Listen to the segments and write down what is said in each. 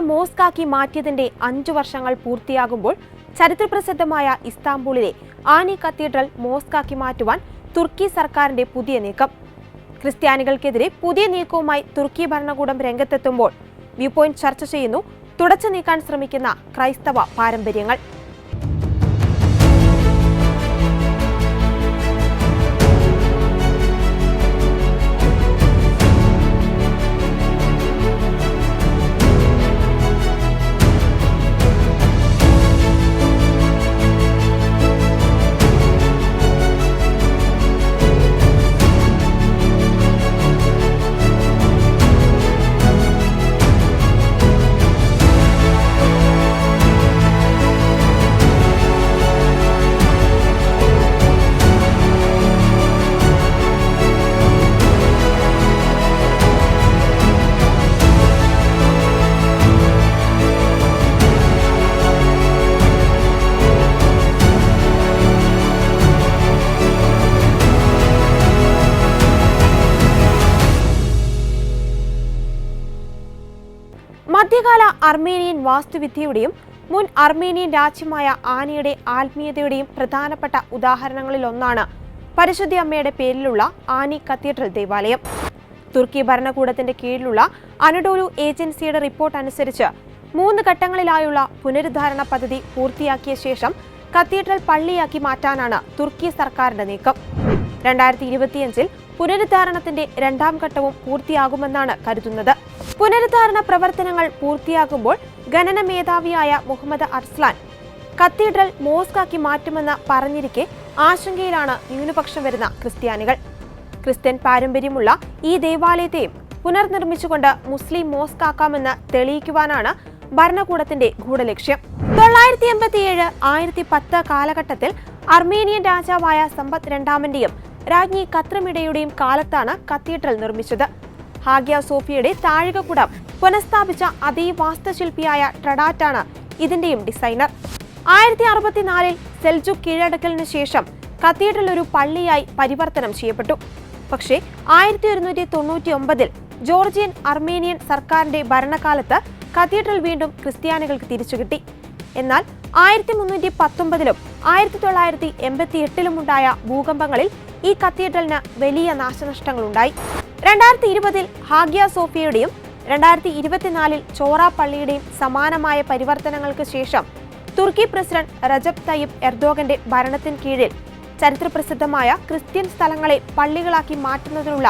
മോസ്കാക്കി മാറ്റിയതിന്റെ അഞ്ചു വർഷങ്ങൾ പൂർത്തിയാകുമ്പോൾ ചരിത്രപ്രസിദ്ധമായ ഇസ്താംബൂളിലെ ആനി കത്തീഡ്രൽ മോസ്കാക്കി മാറ്റുവാൻ തുർക്കി സർക്കാരിന്റെ പുതിയ നീക്കം. ക്രിസ്ത്യാനികൾക്കെതിരെ പുതിയ നീക്കവുമായി തുർക്കി ഭരണകൂടം രംഗത്തെത്തുമ്പോൾ വ്യൂ പോയിന്റ് ചർച്ച ചെയ്യുന്നു. തുടച്ചു നീക്കാൻ ശ്രമിക്കുന്ന ക്രൈസ്തവ പാരമ്പര്യങ്ങൾ. മധ്യകാല അർമേനിയൻ വാസ്തുവിദ്യയുടെയും മുൻ അർമേനിയൻ രാജ്യമായ ആനയുടെ ആത്മീയതയുടെയും പ്രധാനപ്പെട്ട ഉദാഹരണങ്ങളിലൊന്നാണ് പരിശുദ്ധി അമ്മയുടെ പേരിലുള്ള ആനി കത്തീഡ്രൽ ദേവാലയം. തുർക്കി ഭരണകൂടത്തിന്റെ കീഴിലുള്ള അനഡോലു ഏജൻസിയുടെ റിപ്പോർട്ട് അനുസരിച്ച് മൂന്ന് ഘട്ടങ്ങളിലായുള്ള പുനരുദ്ധാരണ പദ്ധതി പൂർത്തിയാക്കിയ ശേഷം കത്തീഡ്രൽ പള്ളിയാക്കി മാറ്റാനാണ് തുർക്കി സർക്കാരിന്റെ നീക്കം. രണ്ടായിരത്തി ഇരുപത്തിയഞ്ചിൽ പുനരുദ്ധാരണത്തിന്റെ രണ്ടാം ഘട്ടവും പൂർത്തിയാകുമെന്നാണ് കരുതുന്നത്. പുനരുദ്ധാരണ പ്രവർത്തനങ്ങൾ പൂർത്തിയാകുമ്പോൾ ഖനന മേധാവിയായ മുഹമ്മദ് അർസ്ലാൻ കത്തീഡ്രൽ മോസ്കാക്കി മാറ്റുമെന്ന് പറഞ്ഞിരിക്കെ ആശങ്കയിലാണ് ന്യൂനപക്ഷം വരുന്ന ക്രിസ്ത്യാനികൾ. ക്രിസ്ത്യൻ പാരമ്പര്യമുള്ള ഈ ദേവാലയത്തെയും പുനർനിർമ്മിച്ചുകൊണ്ട് മുസ്ലിം മോസ്കാക്കാമെന്ന് തെളിയിക്കുവാനാണ് ഭരണകൂടത്തിന്റെ ഗൂഢലക്ഷ്യം. തൊള്ളായിരത്തി എൺപത്തിയേഴ് ആയിരത്തി പത്ത് കാലഘട്ടത്തിൽ അർമേനിയൻ രാജാവായ സമ്പത്ത് രണ്ടാമന്റെയും രാജ്ഞി കത്രമിടയുടെയും കാലത്താണ് കത്തീഡ്രൽ നിർമ്മിച്ചത്. ഹാഗ്യ സോഫിയയുടെ താഴികക്കുടം പുനഃസ്ഥാപിച്ച അതേ വാസ്തുശില്പിയായ ട്രഡാറ്റാണ് ഇതിന്റെയും ഡിസൈനർ. ആയിരത്തി അറുപത്തിനാലിൽ സെൽജു കീഴടക്കലിന് ശേഷം കത്തീഡ്രൽ ഒരു പള്ളിയായി പരിവർത്തനം ചെയ്യപ്പെട്ടു. പക്ഷേ ആയിരത്തി ഒരുന്നൂറ്റി തൊണ്ണൂറ്റി ഒമ്പതിൽ ജോർജിയൻ അർമേനിയൻ സർക്കാരിന്റെ ഭരണകാലത്ത് കത്തീഡ്രൽ വീണ്ടും ക്രിസ്ത്യാനികൾക്ക് തിരിച്ചുകിട്ടി എന്നാൽ ആയിരത്തി മുന്നൂറ്റി പത്തൊമ്പതിലും ആയിരത്തി തൊള്ളായിരത്തി എൺപത്തി എട്ടിലും ഉണ്ടായ ഭൂകമ്പങ്ങളിൽ ഈ കത്തീഡ്രലിന് വലിയ നാശനഷ്ടങ്ങളുണ്ടായി. രണ്ടായിരത്തി ഇരുപതിൽ ഹാഗ്യ സോഫിയയുടെയും രണ്ടായിരത്തി ഇരുപത്തിനാലിൽ ചോറ പള്ളിയുടെയും സമാനമായ പരിവർത്തനങ്ങൾക്ക് ശേഷം തുർക്കി പ്രസിഡന്റ് റജബ് തയ്യിബ് എർദോഗന്റെ ഭരണത്തിന് കീഴിൽ ചരിത്രപ്രസിദ്ധമായ ക്രിസ്ത്യൻ സ്ഥലങ്ങളെ പള്ളികളാക്കി മാറ്റുന്നതിനുള്ള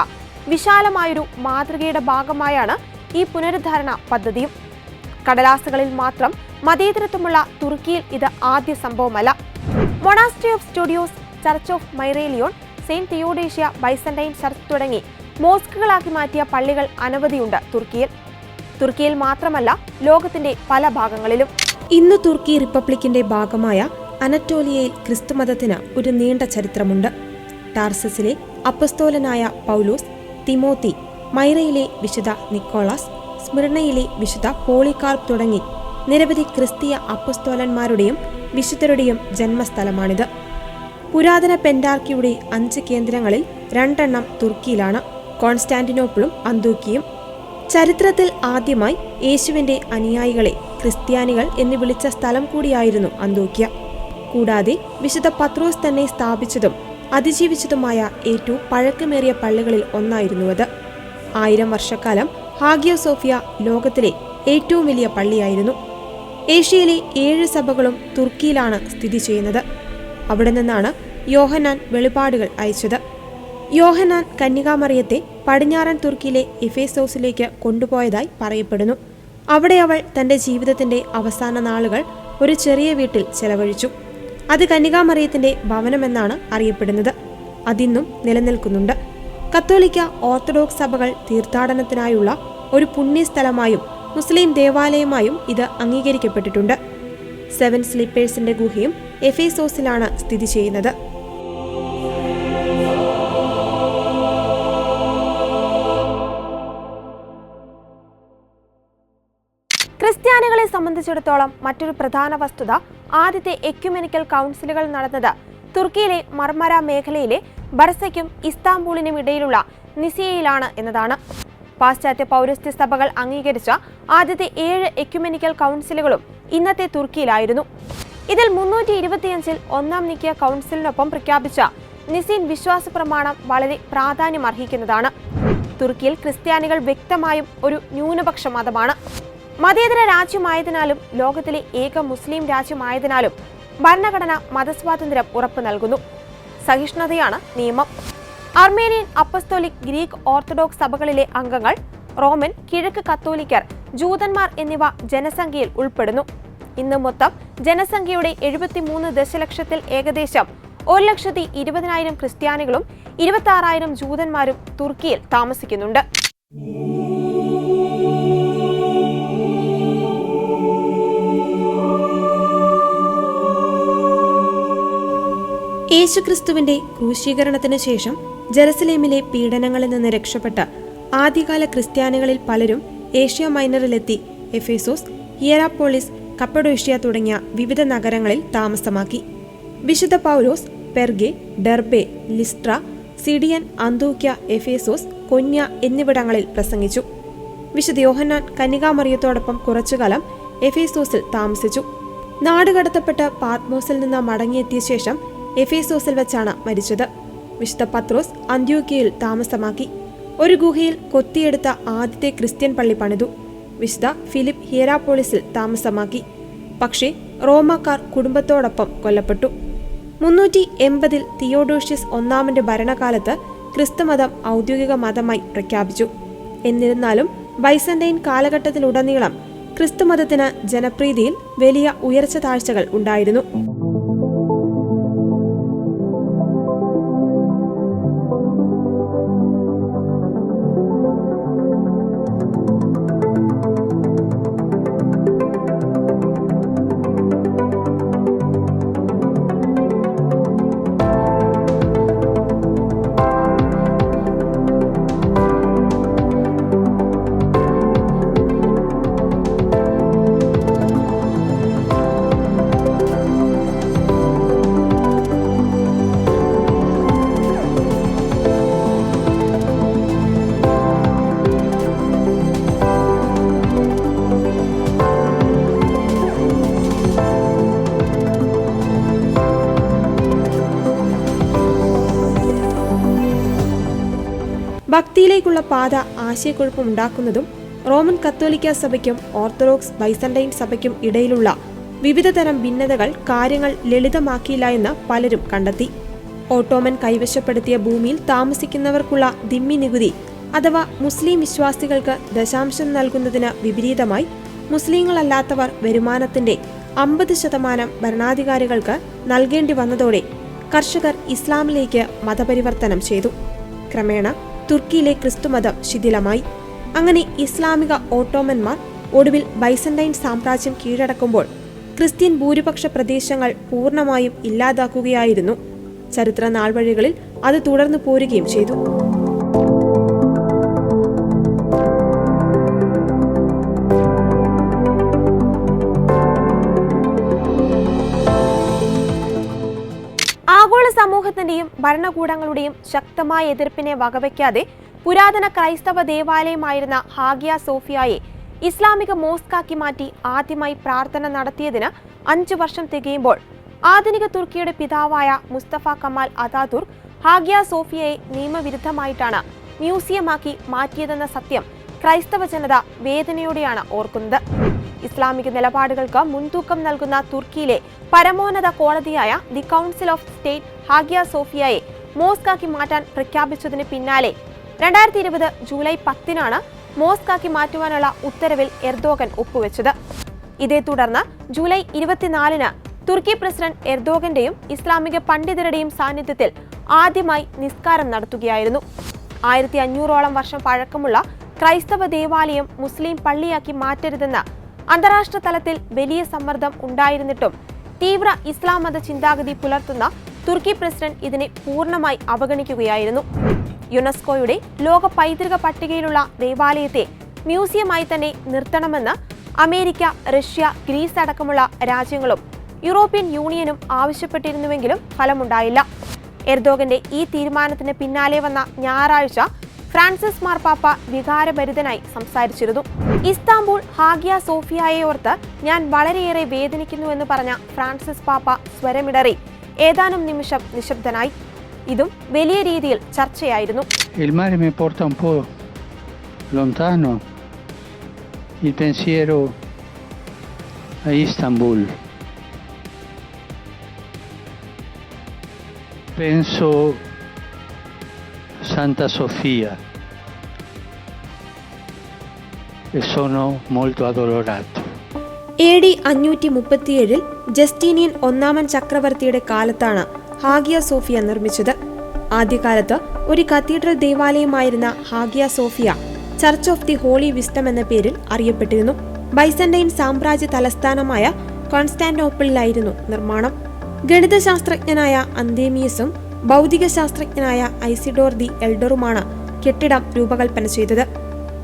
വിശാലമായൊരു മാതൃകയുടെ ഭാഗമായാണ് ഈ പുനരുദ്ധാരണ പദ്ധതിയും. കടലാസുകളിൽ മാത്രം മതേതരത്വമുള്ള തുർക്കിയിൽ ഇത് ആദ്യ സംഭവമല്ല. Monastery of Studios church of Myrelaion Saint Theodosia Byzantine church തുടങ്ങി മോസ്കുകളാക്കി മാറ്റിയ പള്ളികൾ അനവധിയുണ്ട് തുർക്കിയിൽ. തുർക്കിയിൽ മാത്രമല്ല ലോകത്തിന്റെ പല ഭാഗങ്ങളിലും. ഇന്ന് തുർക്കി റിപ്പബ്ലിക്കിന്റെ ഭാഗമായ അനറ്റോലിയയിൽ ക്രിസ്തുമതത്തിന് ഒരു നീണ്ട ചരിത്രമുണ്ട്. ടാർസസിലെ അപ്പസ്തോലനായ പൗലോസ് തിമോത്തി മൈറയിലെ വിശുദ്ധ നിക്കോളാസ് സ്മിർണയിലെ വിശുദ്ധ പോളികാർപ്പ് തുടങ്ങി നിരവധി ക്രിസ്തീയ അപ്പസ്തോലന്മാരുടെയും വിശുദ്ധരുടെയും ജന്മസ്ഥലമാണിത്. പുരാതന പെൻഡാർക്കിയുടെ അഞ്ച് കേന്ദ്രങ്ങളിൽ രണ്ടെണ്ണം തുർക്കിയിലാണ് കോൺസ്റ്റാന്റിനോപ്പിളും അന്തൂക്കിയും. ചരിത്രത്തിൽ ആദ്യമായി യേശുവിന്റെ അനുയായികളെ ക്രിസ്ത്യാനികൾ എന്ന് വിളിച്ച സ്ഥലം കൂടിയായിരുന്നു അന്തോക്യ കൂടാതെ വിശുദ്ധ പത്രോസ് തന്നെ സ്ഥാപിച്ചതും അതിജീവിച്ചതുമായ ഏറ്റവും പഴക്കമേറിയ പള്ളികളിൽ ഒന്നായിരുന്നു അത്. ആയിരം വർഷക്കാലം ഹാഗിയ സോഫിയ ലോകത്തിലെ ഏറ്റവും വലിയ പള്ളിയായിരുന്നു. ഏഷ്യയിലെ ഏഴ് സഭകളും തുർക്കിയിലാണ് സ്ഥിതി ചെയ്യുന്നത്. അവിടെ നിന്നാണ് യോഹനാൻ വെളിപാടുകൾ അയച്ചത്. യോഹനാൻ കന്യകാമറിയത്തെ പടിഞ്ഞാറൻ തുർക്കിയിലെ ഇഫേസോസിലേക്ക് കൊണ്ടുപോയതായി പറയപ്പെടുന്നു. അവിടെ അവൾ തന്റെ ജീവിതത്തിന്റെ അവസാന നാളുകൾ ഒരു ചെറിയ വീട്ടിൽ ചെലവഴിച്ചു. അത് കന്യകാമറിയത്തിന്റെ ഭവനമെന്നാണ് അറിയപ്പെടുന്നത്. അതിന്നും നിലനിൽക്കുന്നുണ്ട്. കത്തോലിക്ക ഓർത്തഡോക്സ് സഭകൾ തീർത്ഥാടനത്തിനായുള്ള ഒരു പുണ്യസ്ഥലമായും മുസ്ലിം ദേവാലയമായും ഇത് അംഗീകരിക്കപ്പെട്ടിട്ടുണ്ട്. സെവൻ സ്ലീപ്പേഴ്സിന്റെ ഗുഹയും എഫേസോസിലാണ് സ്ഥിതി ചെയ്യുന്നത്. ക്രിസ്ത്യാനികളെ സംബന്ധിച്ചിടത്തോളം മറ്റൊരു പ്രധാന വസ്തുത ആദ്യത്തെ എക്യുമെനിക്കൽ കൗൺസിലുകൾ നടന്നത് തുർക്കിയിലെ മർമര മേഖലയിലെ ബർസയ്ക്കും ഇസ്താംബൂളിനും ഇടയിലുള്ള നിസിയയിലാണ് എന്നതാണ്. പാശ്ചാത്യ പൗരസ്ത്യ സഭകൾ അംഗീകരിച്ച ആദ്യത്തെ ഏഴ് എക്യുമെനിക്കൽ കൗൺസിലുകളും ഇന്നത്തെ തുർക്കിയിലായിരുന്നു. ഇതിൽ മുന്നൂറ്റി ഇരുപത്തിയഞ്ചിൽ ഒന്നാം നീക്കിയ കൗൺസിലിനൊപ്പം പ്രഖ്യാപിച്ച നിസീൻ വിശ്വാസ പ്രമാണം വളരെ പ്രാധാന്യമർഹിക്കുന്നതാണ് തുർക്കിയിൽ ക്രിസ്ത്യാനികൾ വ്യക്തമായും ഒരു ന്യൂനപക്ഷ മതമാണ്. മതേതര രാജ്യമായതിനാലും ലോകത്തിലെ ഏക മുസ്ലിം രാജ്യമായതിനാലും ഭരണഘടന മതസ്വാതന്ത്ര്യം ഉറപ്പു നൽകുന്നു. സഹിഷ്ണുതയാണ് നിയമം. അർമേനിയൻ അപ്പസ്തോലിക് ഗ്രീക്ക് ഓർത്തഡോക്സ് സഭകളിലെ അംഗങ്ങൾ റോമൻ കിഴക്ക് കത്തോലിക്കർ ജൂതന്മാർ എന്നിവ ജനസംഖ്യയിൽ ഉൾപ്പെടുന്നു. ഇന്ന് മൊത്തം ജനസംഖ്യയുടെ എഴുപത്തിമൂന്ന് ദശലക്ഷത്തിൽ ഏകദേശം ഒരു ലക്ഷത്തി ഇരുപതിനായിരം ക്രിസ്ത്യാനികളും ഇരുപത്തി ആറായിരം ജൂതന്മാരും തുർക്കിയിൽ താമസിക്കുന്നുണ്ട്. യേശുക്രിസ്തുവിന്റെ ക്രൂശീകരണത്തിന് ശേഷം ജെറുസലേമിലെ പീഡനങ്ങളിൽ നിന്ന് രക്ഷപ്പെട്ട ആദ്യകാല ക്രിസ്ത്യാനികളിൽ പലരും ഏഷ്യ മൈനറിലെത്തി എഫേസോസ് ഇയറാപ്പോളിസ് കപ്പഡോഷ്യ തുടങ്ങിയ വിവിധ നഗരങ്ങളിൽ താമസമാക്കി. വിശുദ്ധ പൗലോസ് പെർഗെ ഡെർബെ ലിസ്ട്ര സിഡിയൻ അന്തൂക്യ എഫേസോസ് കൊന്യ എന്നിവിടങ്ങളിൽ പ്രസംഗിച്ചു. വിശുദ്ധ യോഹന്നാൻ കന്യകാമറിയത്തോടൊപ്പം കുറച്ചുകാലം എഫേസോസിൽ താമസിച്ചു. നാടുകടത്തപ്പെട്ട പാത്മോസിൽ നിന്ന് മടങ്ങിയെത്തിയ ശേഷം എഫേസോസിൽ വെച്ചാണ് മരിച്ചത്. വിശുദ്ധ പത്രോസ് അന്ത്യോക്കിയയിൽ താമസമാക്കി. ഒരു ഗുഹയിൽ കൊത്തിയെടുത്ത ആദ്യത്തെ ക്രിസ്ത്യൻ പള്ളി പണിതു. വിശുദ്ധ ഫിലിപ്പ് ഹിയറാപോളിസിൽ താമസമാക്കി. പക്ഷേ റോമാക്കാർ കുടുംബത്തോടൊപ്പം കൊല്ലപ്പെട്ടു. മുന്നൂറ്റി എൺപതിൽ തിയോഡോഷ്യസ് ഒന്നാമന്റെ ഭരണകാലത്ത് ക്രിസ്തുമതം ഔദ്യോഗിക മതമായി പ്രഖ്യാപിച്ചു. എന്നിരുന്നാലും ബൈസന്റൈൻ കാലഘട്ടത്തിലുടനീളം ക്രിസ്തുമതത്തിന് ജനപ്രീതിയിൽ വലിയ ഉയർച്ച താഴ്ചകൾ ഉണ്ടായിരുന്നു. ഭക്തിയിലേക്കുള്ള പാത ആശയക്കുഴപ്പമുണ്ടാക്കുന്നതും റോമൻ കത്തോലിക്ക സഭയ്ക്കും ഓർത്തഡോക്സ് ബൈസന്റൈൻ സഭയ്ക്കും ഇടയിലുള്ള വിവിധ തരം ഭിന്നതകൾ കാര്യങ്ങൾ ലളിതമാക്കിയില്ല എന്ന് പലരും കണ്ടെത്തി. ഓട്ടോമൻ കൈവശപ്പെടുത്തിയ ഭൂമിയിൽ താമസിക്കുന്നവർക്കുള്ള ദിമ്മി നികുതി അഥവാ മുസ്ലിം വിശ്വാസികൾക്ക് ദശാംശം നൽകുന്നതിന് വിപരീതമായി മുസ്ലിങ്ങളല്ലാത്തവർ വരുമാനത്തിന്റെ അമ്പത് ശതമാനം ഭരണാധികാരികൾക്ക് നൽകേണ്ടി വന്നതോടെ കർഷകർ ഇസ്ലാമിലേക്ക് മതപരിവർത്തനം ചെയ്തു. ക്രമേണ തുർക്കിയിലെ ക്രിസ്തുമതം ശിഥിലമായി. അങ്ങനെ ഇസ്ലാമിക ഓട്ടോമന്മാർ ഒടുവിൽ ബൈസന്റൈൻ സാമ്രാജ്യം കീഴടക്കുമ്പോൾ ക്രിസ്ത്യൻ ഭൂരിപക്ഷ പ്രദേശങ്ങൾ പൂർണമായും ഇല്ലാതാക്കുകയായിരുന്നു. ചരിത്ര നാൾവഴികളിൽ അത് തുടർന്നു പോരുകയും ചെയ്തു. ആഗോള ഭരണകൂടങ്ങളുടെയും ശക്തമായ എതിർപ്പിനെ വകവയ്ക്കാതെ പുരാതന ക്രൈസ്തവ ദേവാലയമായിരുന്ന ഹാഗിയ സോഫിയയെ ഇസ്ലാമിക മോസ്കാക്കി മാറ്റി ആദ്യമായി പ്രാർത്ഥന നടത്തിയതിന് അഞ്ചു വർഷം തികയുമ്പോൾ ആധുനിക തുർക്കിയുടെ പിതാവായ മുസ്തഫ കമാൽ അതാതുർക്ക് ഹാഗിയ സോഫിയയെ നിയമവിരുദ്ധമായിട്ടാണ് മ്യൂസിയമാക്കി മാറ്റിയതെന്ന സത്യം ക്രൈസ്തവ ജനത വേദനയോടെയാണ് ഓർക്കുന്നത്. ഇസ്ലാമിക നിലപാടുകൾക്ക് മുൻതൂക്കം നൽകുന്ന തുർക്കിയിലെ പരമോന്നത കോടതിയായ the council of state Hagia സോഫിയയെ മോസ്കാക്കി മാറ്റാൻ പ്രഖ്യാപിച്ചതിന് പിന്നാലെ രണ്ടായിരത്തി ഇരുപത് ജൂലൈ പത്തിനാണ് മോസ്കാക്കി മാറ്റുവാനുള്ള ഉത്തരവിൽ എർദോഗൻ ഒപ്പുവെച്ചത്. ഇതേ തുടർന്ന് ജൂലൈ ഇരുപത്തിനാലിന് തുർക്കി പ്രസിഡന്റ് എർദോഗന്റെയും ഇസ്ലാമിക പണ്ഡിതരുടെയും സാന്നിധ്യത്തിൽ ആദ്യമായി നിസ്കാരം നടത്തുകയായിരുന്നു. ആയിരത്തി അഞ്ഞൂറോളം വർഷം പഴക്കമുള്ള ക്രൈസ്തവ ദേവാലയം മുസ്ലിം പള്ളിയാക്കി മാറ്റരുതെന്ന് അന്താരാഷ്ട്ര തലത്തിൽ വലിയ സമ്മർദ്ദം ഉണ്ടായിരുന്നിട്ടും തീവ്ര ഇസ്ലാം മത ചിന്താഗതി പുലർത്തുന്ന തുർക്കി പ്രസിഡന്റ് ഇതിനെ പൂർണമായി അവഗണിക്കുകയായിരുന്നു. യുനെസ്കോയുടെ ലോക പൈതൃക പട്ടികയിലുള്ള ദേവാലയത്തെ മ്യൂസിയമായി തന്നെ നിർത്തണമെന്ന് അമേരിക്ക റഷ്യ ഗ്രീസ് അടക്കമുള്ള രാജ്യങ്ങളും യൂറോപ്യൻ യൂണിയനും ആവശ്യപ്പെട്ടിരുന്നുവെങ്കിലും ഫലമുണ്ടായില്ല. എർദോഗന്റെ ഈ തീരുമാനത്തിന് പിന്നാലെ വന്ന ഞായറാഴ്ച ഫ്രാൻസിസ് മാർപ്പാപ്പ വികാരഭരിതനായി സംസാരിച്ചിരുന്നു. ഇസ്താംബൂൾ ഹാഗിയ സോഫിയയെ ഓർത്ത് ഞാൻ വളരെയേറെ വേദനിക്കുന്നുവെന്ന് പറഞ്ഞ ഫ്രാൻസിസ് പാപ്പ സ്വരമിടറി. ഏതാനും നിമിഷം നിശബ്ദനായി. ഇതും വലിയ രീതിയിൽ ചർച്ചയായിരുന്നു. Il. Penso Santa Sofia e sono molto addolorato. A D അഞ്ഞൂറ്റി മുപ്പത്തിയേഴിൽ ജസ്റ്റീനിയൻ ഒന്നാമൻ ചക്രവർത്തിയുടെ കാലത്താണ് ഹാഗിയ സോഫിയ നിർമ്മിച്ചത്. ആദ്യകാലത്ത് ഒരു cathedral ദേവാലയമായിരുന്ന Hagia Sophia church of the holy wisdom എന്ന പേരിൽ അറിയപ്പെട്ടിരുന്നു. ബൈസന്റൈൻ സാമ്രാജ്യ തലസ്ഥാനമായ കോൺസ്റ്റാന്റോപ്പിളിലായിരുന്നു നിർമ്മാണം. ഗണിതശാസ്ത്രജ്ഞനായ അന്തേമിയസും ഭൗതിക ശാസ്ത്രജ്ഞനായ ഐസിഡോർ ദി എൽഡറുമാണ് കെട്ടിടം രൂപകൽപ്പന ചെയ്തത്.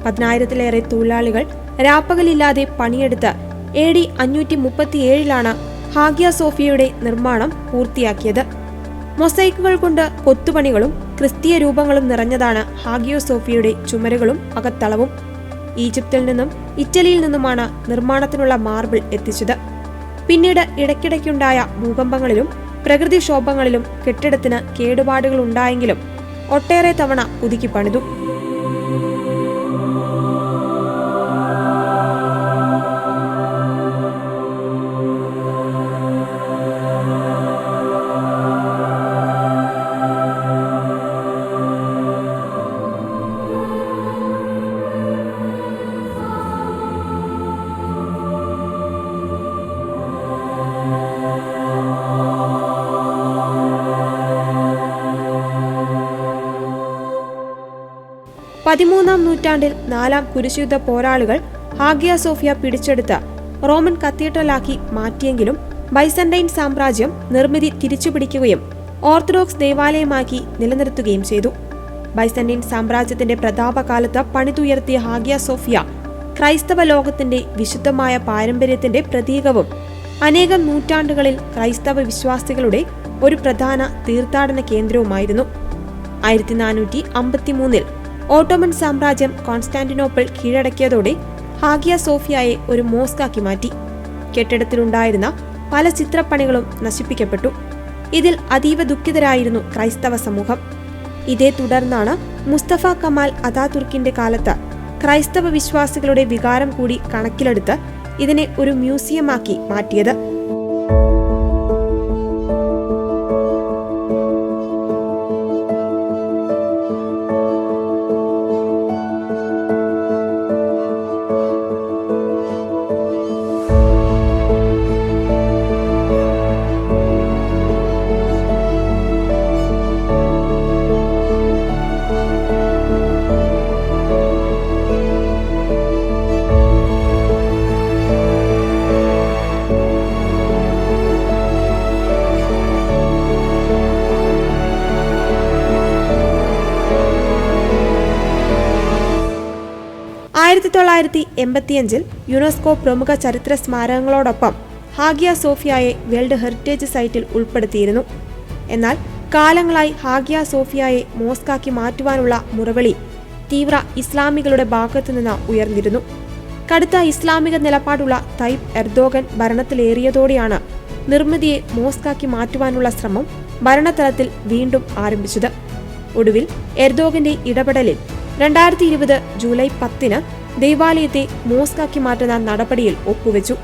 പതിനായിരത്തിലേറെ തൊഴിലാളികൾ രാപ്പകലില്ലാതെ പണിയെടുത്ത് എ ഡി അഞ്ഞൂറ്റി മുപ്പത്തിയേഴിലാണ് ഹാഗിയ സോഫിയയുടെ നിർമ്മാണം പൂർത്തിയാക്കിയത്. മൊസൈക്കുകൾ കൊണ്ട് കൊത്തുപണികളും ക്രിസ്തീയ രൂപങ്ങളും നിറഞ്ഞതാണ് ഹാഗിയോ സോഫിയയുടെ ചുമരുകളും അകത്തളവും. ഈജിപ്തിൽ നിന്നും ഇറ്റലിയിൽ നിന്നുമാണ് നിർമ്മാണത്തിനുള്ള മാർബിൾ എത്തിച്ചത്. പിന്നീട് ഇടയ്ക്കിടയ്ക്കുണ്ടായ ഭൂകമ്പങ്ങളിലും പ്രകൃതിക്ഷോഭങ്ങളിലും കെട്ടിടത്തിന് കേടുപാടുകൾ ഉണ്ടായെങ്കിലും ഒട്ടേറെ തവണ പുതുക്കി പണിതു. പതിമൂന്നാം നൂറ്റാണ്ടിൽ നാലാം കുരിശുദ്ധ പോരാളികൾ ഹാഗിയ സോഫിയ പിടിച്ചെടുത്ത് റോമൻ കത്തീഡ്രലാക്കി മാറ്റിയെങ്കിലും ബൈസന്റൈൻ സാമ്രാജ്യം നിർമ്മിതി തിരിച്ചുപിടിക്കുകയും ഓർത്തഡോക്സ് ദേവാലയമാക്കി നിലനിർത്തുകയും ചെയ്തു. ബൈസന്റൈൻ സാമ്രാജ്യത്തിന്റെ പ്രതാപകാലത്ത് പണിതുയർത്തിയ ഹാഗിയ സോഫിയ ക്രൈസ്തവ ലോകത്തിന്റെ വിശുദ്ധമായ പാരമ്പര്യത്തിന്റെ പ്രതീകവും അനേകം നൂറ്റാണ്ടുകളിൽ ക്രൈസ്തവ വിശ്വാസികളുടെ ഒരു പ്രധാന തീർത്ഥാടന കേന്ദ്രവുമായിരുന്നു. ആയിരത്തി നാനൂറ്റി അമ്പത്തിമൂന്നിൽ ഓട്ടോമൻ സാമ്രാജ്യം കോൺസ്റ്റാന്റിനോപ്പിൾ കീഴടക്കിയതോടെ ഹാഗിയ സോഫിയയെ ഒരു മോസ്കാക്കി മാറ്റി. കെട്ടിടത്തിലുണ്ടായിരുന്ന പല ചിത്രപ്പണികളും നശിപ്പിക്കപ്പെട്ടു. ഇതിൽ അതീവ ദുഃഖിതരായിരുന്നു ക്രൈസ്തവ സമൂഹം. ഇതേ തുടർന്നാണ് മുസ്തഫ കമാൽ അതാതുർക്കിന്റെ കാലത്ത് ക്രൈസ്തവ വിശ്വാസികളുടെ വികാരം കൂടി കണക്കിലെടുത്ത് ഇതിനെ ഒരു മ്യൂസിയമാക്കി മാറ്റിയത്. തൊള്ളായിരത്തി എൺപത്തിയഞ്ചിൽ യുനെസ്കോ പ്രമുഖ ചരിത്ര സ്മാരകങ്ങളോടൊപ്പം ഹാഗിയ സോഫിയയെ വേൾഡ് ഹെറിറ്റേജ് സൈറ്റിൽ ഉൾപ്പെടുത്തിയിരുന്നു. എന്നാൽ കാലങ്ങളായി ഹാഗിയ സോഫിയയെ മോസ്കാക്കി മാറ്റുവാനുള്ള മുറവിളി തീവ്ര ഇസ്ലാമികളുടെ ഭാഗത്തുനിന്ന് ഉയർന്നിരുന്നു. കടുത്ത ഇസ്ലാമിക നിലപാടുള്ള തൈബ് എർദോഗൻ ഭരണത്തിലേറിയതോടെയാണ് നിർമ്മിതിയെ മോസ്കാക്കി മാറ്റുവാനുള്ള ശ്രമം ഭരണതലത്തിൽ വീണ്ടും ആരംഭിച്ചത്. ഒടുവിൽ എർദോഗന്റെ ഇടപെടലിൽ രണ്ടായിരത്തി ഇരുപത് ജൂലൈ പത്തിന് ദേവാലയത്തെ മോസ്കാക്കി മാറ്റുന്ന നടപടിയിൽ ഒപ്പുവെച്ചു.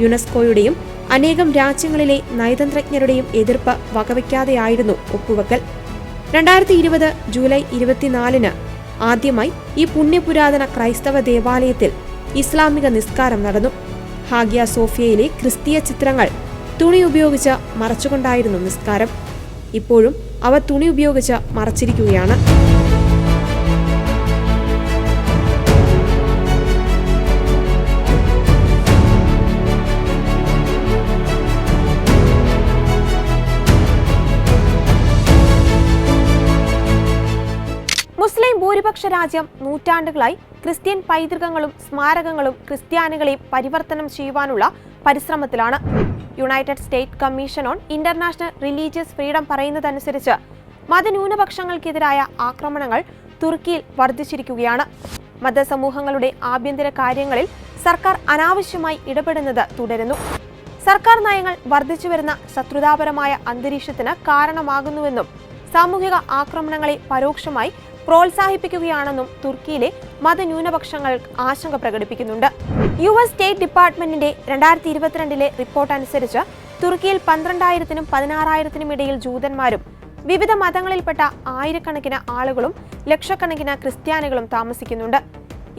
യുനെസ്കോയുടെയും അനേകം രാജ്യങ്ങളിലെ നയതന്ത്രജ്ഞരുടെയും എതിർപ്പ് വകവയ്ക്കാതെയായിരുന്നു ഒപ്പുവെക്കൽ. രണ്ടായിരത്തി ഇരുപത് ജൂലൈ ഇരുപത്തിനാലിന് ആദ്യമായി ഈ പുണ്യപുരാതന ക്രൈസ്തവ ദേവാലയത്തിൽ ഇസ്ലാമിക നിസ്കാരം നടന്നു. ഹാഗിയ സോഫിയയിലെ ക്രിസ്തീയ ചിത്രങ്ങൾ തുണി ഉപയോഗിച്ച് മറച്ചുകൊണ്ടായിരുന്നു നിസ്കാരം. ഇപ്പോഴും അവ തുണി ഉപയോഗിച്ച് മറച്ചിരിക്കുകയാണ്. മുസ്ലിം രാജ്യം നൂറ്റാണ്ടുകളായി ക്രിസ്ത്യൻ പൈതൃകങ്ങളും സ്മാരകങ്ങളും ക്രിസ്ത്യാനികളെ പരിവർത്തനം ചെയ്യുവാനുള്ള പരിശ്രമത്തിലാണ്. United State commission on international religious freedom പറയുന്നതനുസരിച്ച് മതന്യൂനപക്ഷങ്ങൾക്കെതിരായ ആക്രമണങ്ങൾ തുർക്കിയിൽ വർദ്ധിച്ചിരിക്കുകയാണ്. മതസമൂഹങ്ങളുടെ ആഭ്യന്തര കാര്യങ്ങളിൽ സർക്കാർ അനാവശ്യമായി ഇടപെടുന്നത് തുടരുന്നു. സർക്കാർ നയങ്ങൾ വർദ്ധിച്ചുവരുന്ന ശത്രുതാപരമായ അന്തരീക്ഷത്തിന് കാരണമാകുന്നുവെന്നും സാമൂഹിക ആക്രമണങ്ങളെ പരോക്ഷമായി പ്രോത്സാഹിപ്പിക്കുകയാണെന്നും തുർക്കിയിലെ മതന്യൂനപക്ഷങ്ങൾ ആശങ്ക പ്രകടിപ്പിക്കുന്നുണ്ട്. യു എസ് സ്റ്റേറ്റ് ഡിപ്പാർട്ട്മെന്റിന്റെ രണ്ടായിരത്തി ഇരുപത്തിരണ്ടിലെ റിപ്പോർട്ട് അനുസരിച്ച് തുർക്കിയിൽ പന്ത്രണ്ടായിരത്തിനും പതിനാറായിരത്തിനും ഇടയിൽ ജൂതന്മാരും വിവിധ മതങ്ങളിൽപ്പെട്ട ആയിരക്കണക്കിന് ആളുകളും ലക്ഷക്കണക്കിന് ക്രിസ്ത്യാനികളും താമസിക്കുന്നുണ്ട്.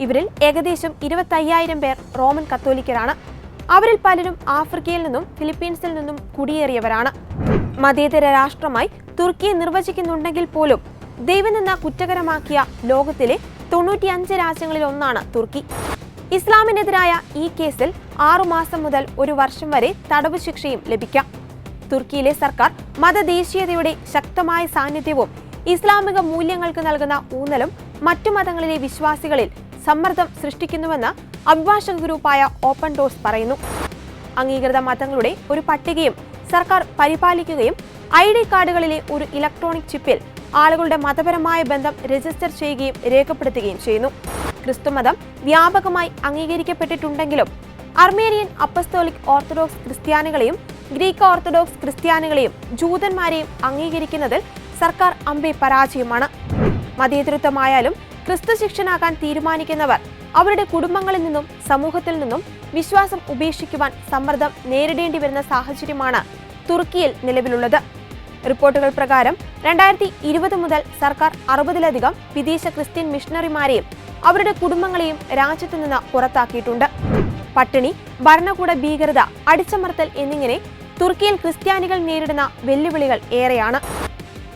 ഇവരിൽ ഏകദേശം ഇരുപത്തയ്യായിരം പേർ റോമൻ കത്തോലിക്കരാണ്. അവരിൽ പലരും ആഫ്രിക്കയിൽ നിന്നും ഫിലിപ്പീൻസിൽ നിന്നും കുടിയേറിയവരാണ്. മതേതര രാഷ്ട്രമായി തുർക്കിയെ നിർവചിക്കുന്നുണ്ടെങ്കിൽ പോലും ദൈവനിന്ന കുറ്റകരമാക്കിയ ലോകത്തിലെ തൊണ്ണൂറ്റിയഞ്ച് രാജ്യങ്ങളിൽ ഒന്നാണ് തുർക്കി. ഇസ്ലാമിനെതിരായ ഈ കേസിൽ ആറുമാസം മുതൽ ഒരു വർഷം വരെ തടവ് ശിക്ഷയും ലഭിക്കാം. തുർക്കിയിലെ സർക്കാർ മതദേശീയതയുടെ ശക്തമായ സാന്നിധ്യവും ഇസ്ലാമിക മൂല്യങ്ങൾക്ക് നൽകുന്ന ഊന്നലും മറ്റു മതങ്ങളിലെ വിശ്വാസികളിൽ സമ്മർദ്ദം സൃഷ്ടിക്കുന്നുവെന്ന് അഭിഭാഷക ഗ്രൂപ്പായ ഓപ്പൺ ഡോർസ് പറയുന്നു. അംഗീകൃത മതങ്ങളുടെ ഒരു പട്ടികയും സർക്കാർ പരിപാലിക്കുകയും ഐ ഡി കാർഡുകളിലെ ഒരു ഇലക്ട്രോണിക് ചിപ്പിൽ ആളുകളുടെ മതപരമായ ബന്ധം രജിസ്റ്റർ ചെയ്യുകയും രേഖപ്പെടുത്തുകയും ചെയ്യുന്നു. ക്രിസ്തുമതം വ്യാപകമായി അംഗീകരിക്കപ്പെട്ടിട്ടുണ്ടെങ്കിലും അർമേനിയൻ അപ്പസ്തോലിക് ഓർത്തഡോക്സ് ക്രിസ്ത്യാനികളെയും ഗ്രീക്ക് ഓർത്തഡോക്സ് ക്രിസ്ത്യാനികളെയും ജൂതന്മാരെയും അംഗീകരിക്കുന്നതിൽ സർക്കാർ അമ്പെ പരാജയമാണ്. മതേതൃത്വമായാലും ക്രിസ്തു ശിക്ഷനാകാൻ തീരുമാനിക്കുന്നവർ അവരുടെ കുടുംബങ്ങളിൽ നിന്നും സമൂഹത്തിൽ നിന്നും വിശ്വാസം ഉപേക്ഷിക്കുവാൻ സമ്മർദ്ദം നേരിടേണ്ടി വരുന്ന സാഹചര്യമാണ് തുർക്കിയിൽ നിലവിലുള്ളത്. റിപ്പോർട്ടുകൾ പ്രകാരം രണ്ടായിരത്തി ഇരുപത് മുതൽ സർക്കാർ അറുപതിലധികം വിദേശ ക്രിസ്ത്യൻ മിഷണറിമാരെയും അവരുടെ കുടുംബങ്ങളെയും രാജ്യത്തു നിന്ന് പുറത്താക്കിയിട്ടുണ്ട്. പട്ടിണി ഭരണകൂട ഭീകരത അടിച്ചമർത്തൽ എന്നിങ്ങനെ തുർക്കിയിൽ ക്രിസ്ത്യാനികൾ നേരിടുന്ന വെല്ലുവിളികൾ ഏറെയാണ്.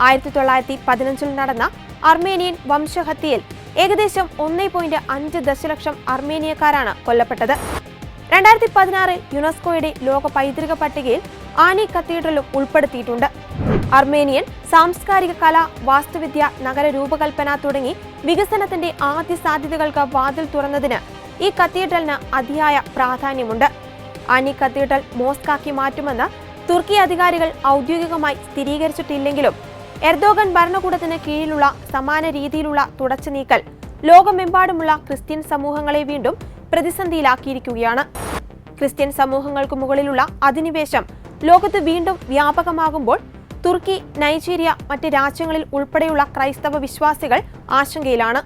ആയിരത്തി തൊള്ളായിരത്തി പതിനഞ്ചിൽ നടന്ന അർമേനിയൻ വംശഹത്യയിൽ ഏകദേശം ഒന്നേ പോയിന്റ് അഞ്ച് ദശലക്ഷം അർമേനിയക്കാരാണ് കൊല്ലപ്പെട്ടത്. രണ്ടായിരത്തി പതിനാറിൽ യുനെസ്കോയുടെ ലോക പൈതൃക പട്ടികയിൽ ആനി കത്തീഡ്രലും ഉൾപ്പെടുത്തിയിട്ടുണ്ട്. അർമേനിയൻ സാംസ്കാരിക കല വാസ്തുവിദ്യ നഗര രൂപകൽപ്പന തുടങ്ങി വികസനത്തിന്റെ ആദ്യ സാധ്യതകൾക്ക് വാതിൽ തുറന്നതിന് ഈ കത്തീഡ്രലിന് അതിയായ പ്രാധാന്യമുണ്ട്. ആനി കത്തീഡ്രൽ മോസ്കാക്കി മാറ്റുമെന്ന് തുർക്കി അധികാരികൾ ഔദ്യോഗികമായി സ്ഥിരീകരിച്ചിട്ടില്ലെങ്കിലും എർദോഗൻ ഭരണകൂടത്തിന് കീഴിലുള്ള സമാന രീതിയിലുള്ള തുടച്ചു നീക്കൽ ലോകമെമ്പാടുമുള്ള ക്രിസ്ത്യൻ സമൂഹങ്ങളെ വീണ്ടും പ്രതിസന്ധിയിലാക്കിയിരിക്കുകയാണ്. ക്രിസ്ത്യൻ സമൂഹങ്ങൾക്ക് മുകളിലുള്ള അധിനിവേശം ലോകത്ത് വീണ്ടും വ്യാപകമാകുമ്പോൾ തുർക്കി നൈജീരിയ മറ്റ് രാജ്യങ്ങളിൽ ഉൾപ്പെടെയുള്ള ക്രൈസ്തവ വിശ്വാസികൾ ആശങ്കയിലാണ്.